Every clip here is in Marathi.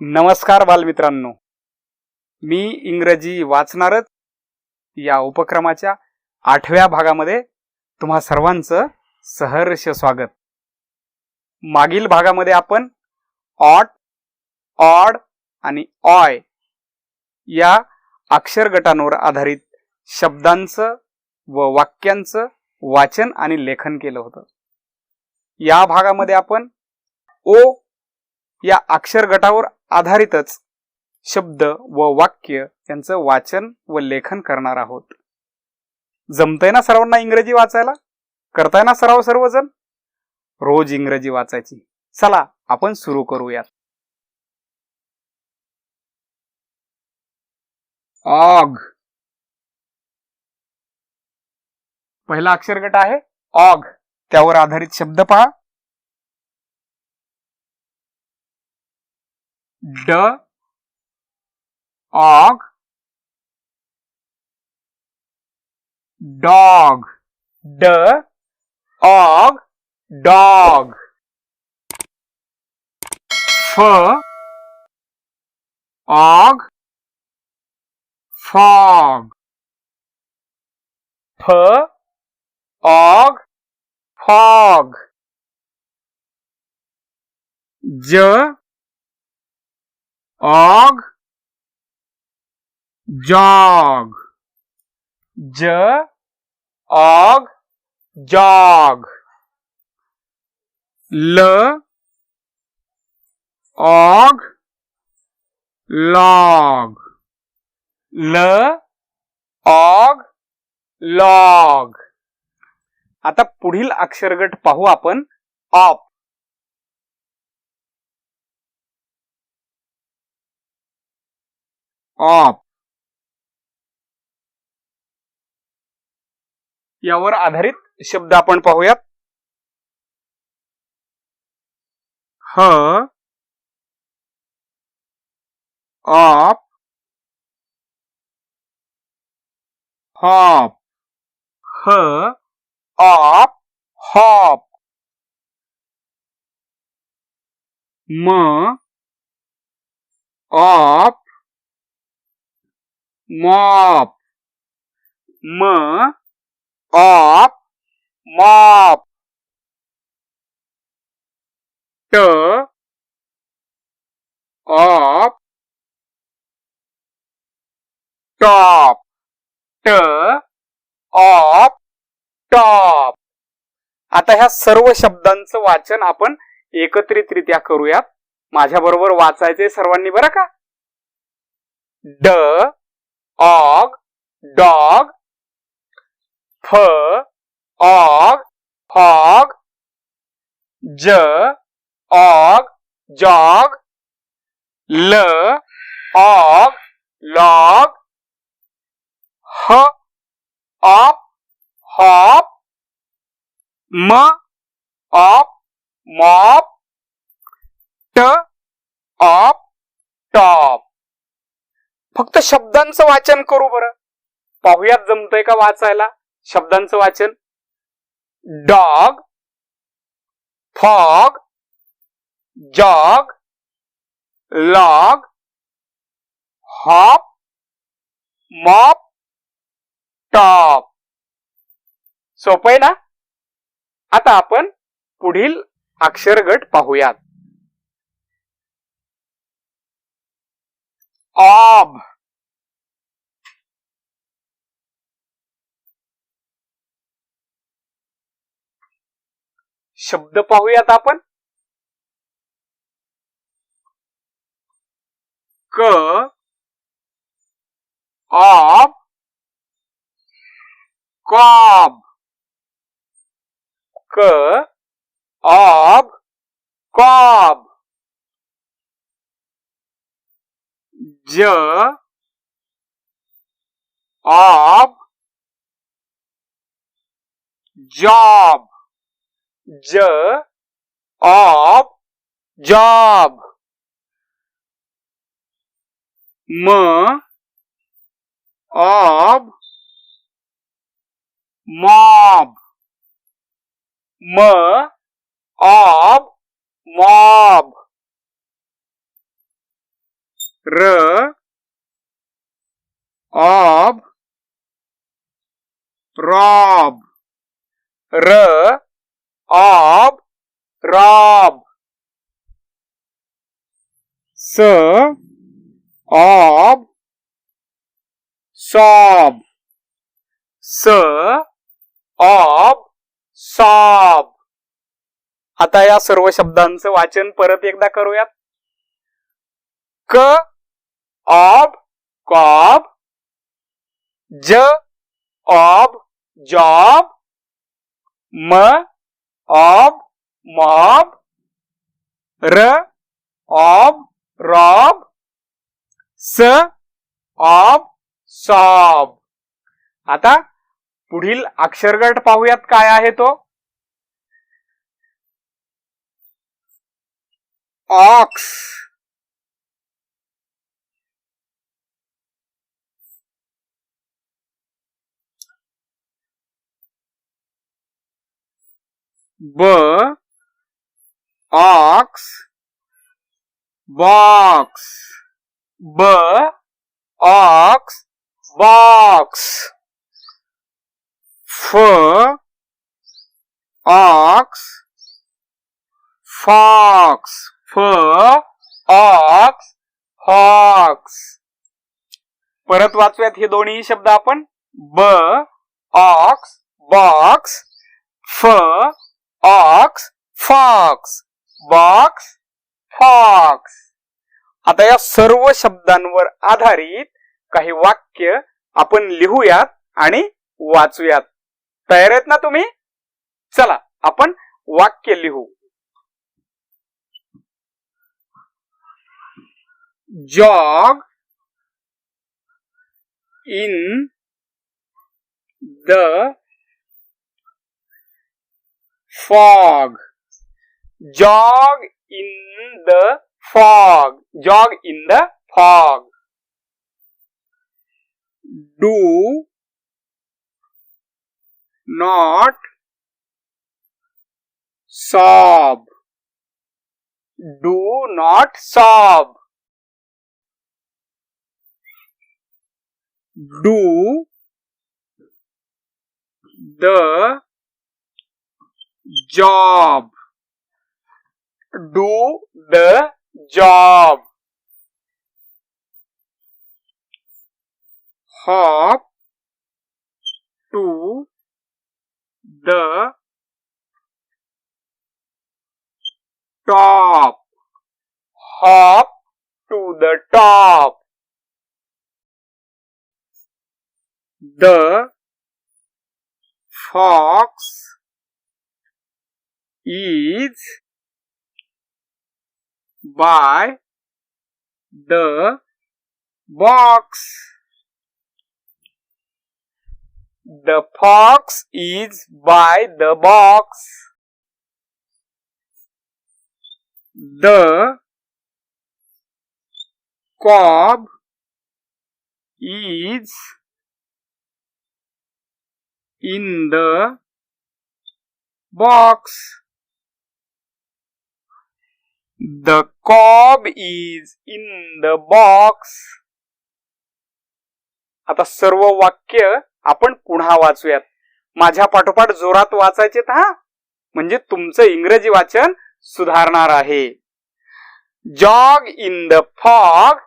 नमस्कार बालमित्रांनो. मी इंग्रजी वाचणारच या उपक्रमाच्या आठव्या भागामध्ये तुम्हा सर्वांचं सहर्ष स्वागत. मागील भागामध्ये आपण ऑट ऑड आणि ऑय या अक्षर गटांवर आधारित शब्दांचं व वाक्यांचं वाचन आणि लेखन केलं होतं. या भागामध्ये आपण ओ या अक्षर गटावर आधारितच शब्द व वाक्य यांचं वाचन व लेखन करणार आहोत. जमतंय ना सर्वांना इंग्रजी वाचायला? करताय ना सराव सर्वजण? रोज इंग्रजी वाचायची. चला आपण सुरू करूयात. ऑग. पहिला अक्षर गट आहे ऑग. त्यावर आधारित शब्द पहा. Mm-hmm. the og dog the og dog. Fur og fog. P og fog. J og jog ज ऑग जॉग ल ऑग लॉग ल ऑग लॉग आता पुढील अक्षरगट पाहू आपण. ऑप ऑफ यावर आधारित शब्द आपण पाहूयात. H op hop h op hop m op mop. M op mop. T op. Top. T op top. आता ह्या सर्व शब्दांचं वाचन आपण एकत्रितरित्या करूयात. माझ्याबरोबर वाचायचे सर्वांनी बरं का? ड ऑग डॉग फ og fog j og jog l og log h op hop m op mop t op top फक्त शब्दांचं वाचन करू बरं. पाहुयात जमतंय का वाचायला? शब्दांचं वाचन. Dog fog jog log hop mop top. सोपं आहे ना? आता आपण पुढील अक्षरगट पाहूयात. ऑब शब्द पाहूयात आपण क ऑब कॉब क ob cob Job, job, job. J of job. M of mob. M of mob. र ऑब रॉब र ऑब रॉब स ऑब सॉब स ऑब सॉब आता या सर्व शब्दांचं वाचन परत एकदा करूयात. क कॉब ज ऑब जॉब म ऑब मॉब र ऑब रॉब स ऑब सॉब. आता पुढील अक्षरगट पाहूयात काय आहे तो. Ox. B ox box b ox box f ox fox f ox fox परत वाचूयात हे दोन्ही शब्द आपण. B ox box f ox fox box fox आता या सर्व शब्दांवर आधारित काही वाक्य आपण लिहूयात आणि वाचूयात. तयार आहेत ना तुम्ही? चला आपण वाक्य लिहू. Jog in the fog. Jog in the fog. Jog in the fog. Do not sob. Do not sob. Do the job. Do the job. Hop to the top. Hop to the top. The fox is by the box. The fox is by the box. The cob is in the box. The cob is in the box. आता सर्व वाक्य आपण पुन्हा वाचूयात. माझ्या पाठोपाठ जोरात वाचायचे हा? म्हणजे तुमचं इंग्रजी वाचन सुधारणार आहे. Jog in the fog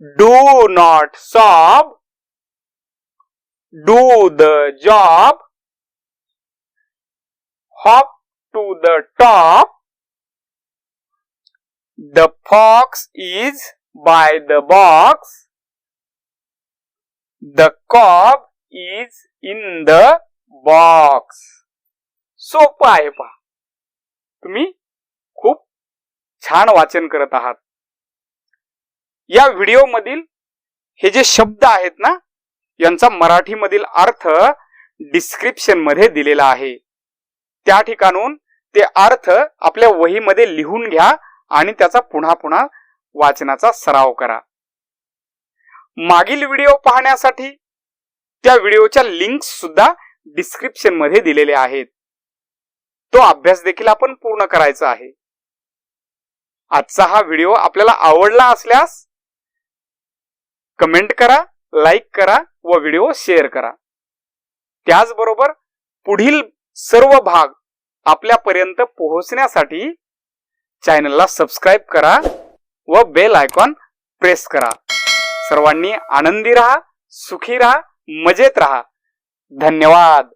do not sob do the job hop to the top the fox is by the box, the cob is in the box. सोपं आहे पहा. तुम्ही खूप छान वाचन करत आहात. या व्हिडिओ मधील हे जे शब्द आहेत ना यांचा मराठीमधील अर्थ डिस्क्रिप्शनमध्ये दिलेला आहे. त्या ठिकाणून ते अर्थ आपल्या वहीमध्ये लिहून घ्या. आणि त्याचा पुन्हा पुन्हा वाचनाचा सराव करा. मागील व्हिडिओ पाहण्यासाठी त्या व्हिडिओच्या लिंक सुद्धा डिस्क्रिप्शनमध्ये दिलेले आहेत. तो अभ्यास देखील आपण पूर्ण करायचा आहे. आजचा हा व्हिडिओ आपल्याला आवडला असल्यास कमेंट करा लाईक करा व व्हिडिओ शेअर करा. त्याचबरोबर पुढील सर्व भाग आपल्यापर्यंत पोहोचण्यासाठी चॅनलला सबस्क्राईब करा व बेल आयकॉन प्रेस करा. सर्वांनी आनंदी राहा सुखी राहा मजेत राहा. धन्यवाद.